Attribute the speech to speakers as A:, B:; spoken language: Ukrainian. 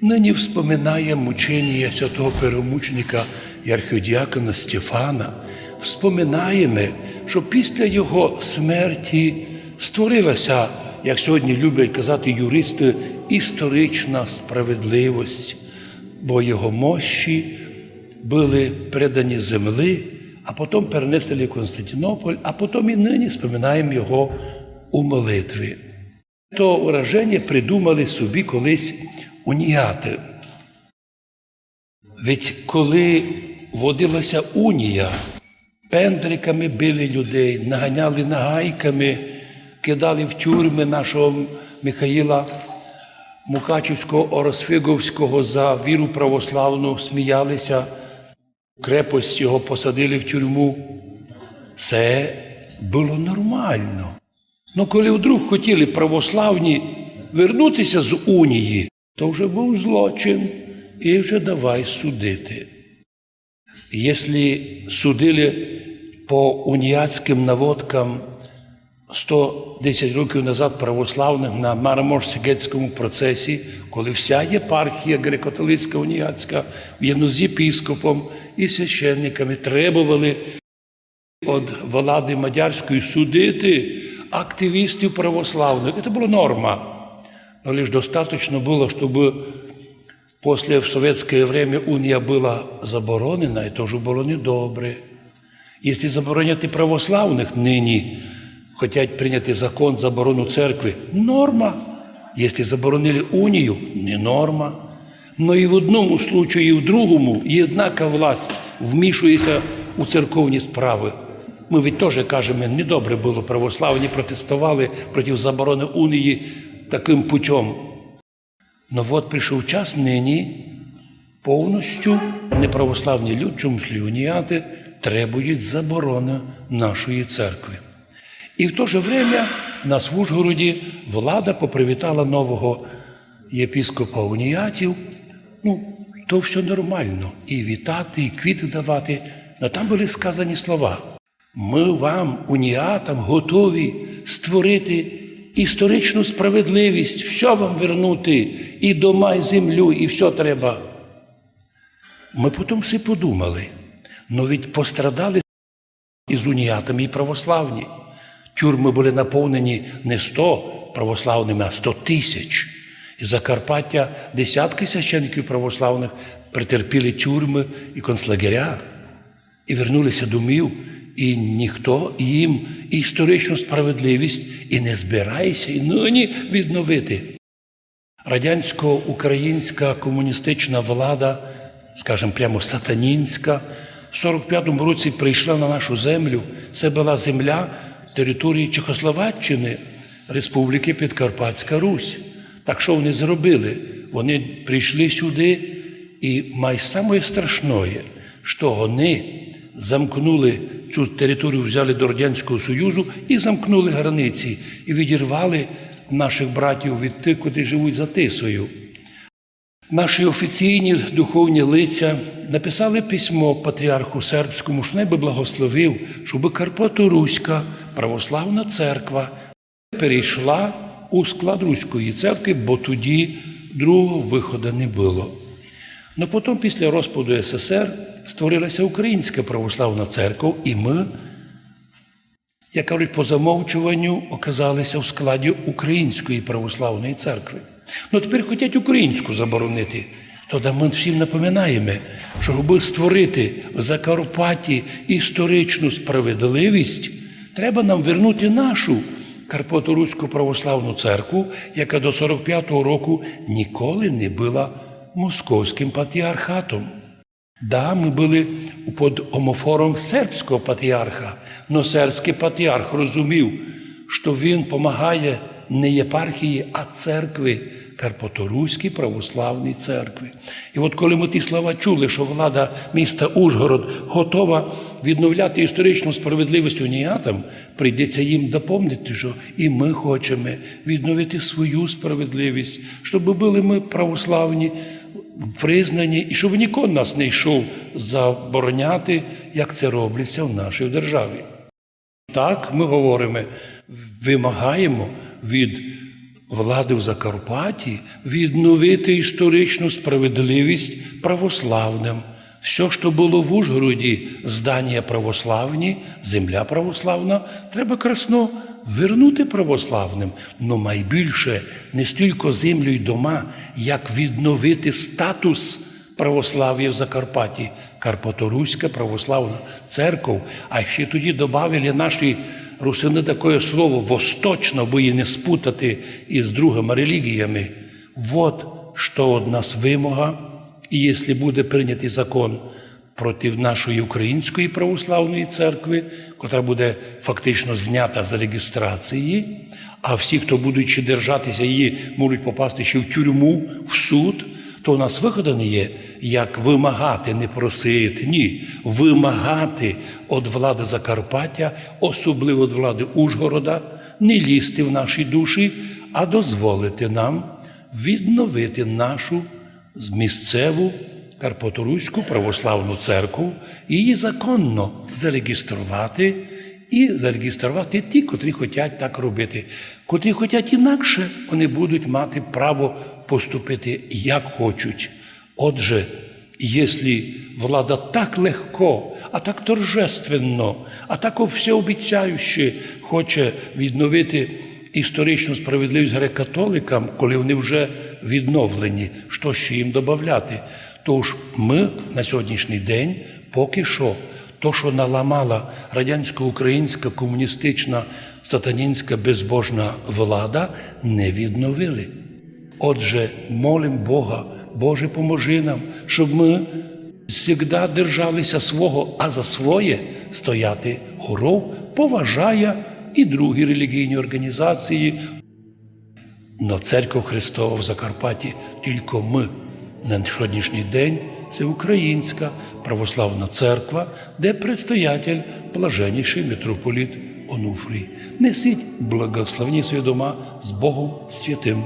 A: Нині вспоминає мучення святого перемученика і архідіакона Стефана. Вспоминаємо, що після його смерті створилася, як сьогодні люблять казати юристи, історична справедливість, бо його мощі були передані земли, а потім перенесли в Константинополь, а потім і нині споминаємо його у молитві. То враження придумали собі колись уніяти. Ведь коли водилася унія, пендриками били людей, наганяли нагайками, кидали в тюрми нашого Михаїла Мукачівського Оросфиговського за віру православну, сміялися, крепость його посадили в тюрму. Це було нормально. Ну, коли вдруг хотіли православні вернутися з унії, то вже був злочин і вже давай судити. Якщо судили по уніатським наводкам 110 років назад православних на Мараморському процесі, коли вся єпархія греко-католицька уніатська в'єдно з єпіскопом і священниками требували від влади мадярської судити активістів православних. Це була норма. Но лишь достаточно было, чтобы после в советское время уния была заборонена, это уже было недобре. Если забороняти православних нині, хотять прийняти закон заборону церкви, норма. Если заборонили унію, не норма. Но і в одному случаю, і в другому і однака власть вмішується у церковні справи. Ми ведь теж кажемо, недобре було, православні протестували проти заборони унії таким путем. Но от прийшов час нині повністю неправославні в чому требують заборони нашої церкви. І в то же время нас в Ужгороді влада попривітала нового єпіскопа уніятів. Ну, то все нормально. І вітати, і квіти давати. Но там були сказані слова. Ми вам, уніатам, готові створити історичну справедливість, все вам вернути, і дома, і землю, і все треба. Ми потім все подумали. Ну від пострадали із уніатами і православні. Тюрми були наповнені не 100 православними, а 100 тисяч. І Закарпаття десятки священників православних претерпіли тюрми і концлагеря, і вернулися домів, і ніхто їм історичну справедливість і не збирається і нині відновити. Радянсько-українська комуністична влада, скажімо прямо сатанінська, в 45-му році прийшла на нашу землю. Це була земля території Чехословаччини, Республіки Підкарпатська Русь. Так що вони зробили? Вони прийшли сюди, і найсаме страшне, що вони замкнули цю територію, взяли до Радянського Союзу і замкнули границі, і відірвали наших братів від тих, котрі живуть за тисою. Наші офіційні духовні лиця написали письмо патріарху сербському, що найби благословив, щоб Карпато-Руська православна церква перейшла у склад Руської церкви, бо тоді другого виходу не було. Но потім, після розпаду СССР, створилася Українська православна церква, і ми, як кажуть, по замовчуванню оказалися в складі Української православної церкви. Ну тепер хочуть українську заборонити. Тоді ми всім напоминаємо, що аби створити в Закарпатті історичну справедливість, треба нам вернути нашу Карпато-Руську православну церкву, яка до 45-го року ніколи не була московським патріархатом. Да, ми були під омофором сербського патріарха, але сербський патріарх розумів, що він допомагає не єпархії, а церкви, Карпаторуській православній церкві. І от коли ми ті слова чули, що влада міста Ужгород готова відновляти історичну справедливість уніятам, прийдеться їм доповнити, що і ми хочемо відновити свою справедливість, щоб були ми православні, признані, і щоб нікого нас не йшов забороняти, як це робиться в нашій державі. Так, ми говоримо, вимагаємо від влади в Закарпатті відновити історичну справедливість православним. Все, що було в Ужгороді, здання православні, земля православна, треба красно вернути православним. Но найбільше не стільки землю й дома, як відновити статус православ'я в Закарпатті, Карпаторуська православна церква, а ще тоді додали наші русини таке слово восточно, бо її не спутати із другими релігіями. Вот що від нас вимога, і якщо буде прийнятий закон проти нашої української православної церкви, котра буде фактично знята з реєстрації, а всі, хто будуть ще держатися її, можуть попасти ще в тюрму, в суд, то у нас виходу не є, як вимагати, не просити, ні, вимагати від влади Закарпаття, особливо від влади Ужгорода, не лізти в наші душі, а дозволити нам відновити нашу місцеву Карпаторуську православну церкву, її законно зареєструвати і зареєструвати ті, котрі хочуть так робити. Котрі хочуть інакше, вони будуть мати право поступити як хочуть. Отже, якщо влада так легко, а так торжественно, а так всеобіцяюще хоче відновити історичну справедливість греко-католикам, коли вони вже відновлені, що ще їм додати, то ж ми на сьогоднішній день поки що то, що наламала радянсько-українська комуністична сатанінська безбожна влада, не відновили. Отже, молим Бога, Боже, поможи нам, щоб ми завжди держалися свого, а за своє стояти горов, поважає і другі релігійні організації. Но церква Христова в Закарпатті тільки ми на сьогоднішній день це Українська православна церква, де предстоятель блаженніший митрополіт Онуфрій. Несіть благословні свідома з Богом святим.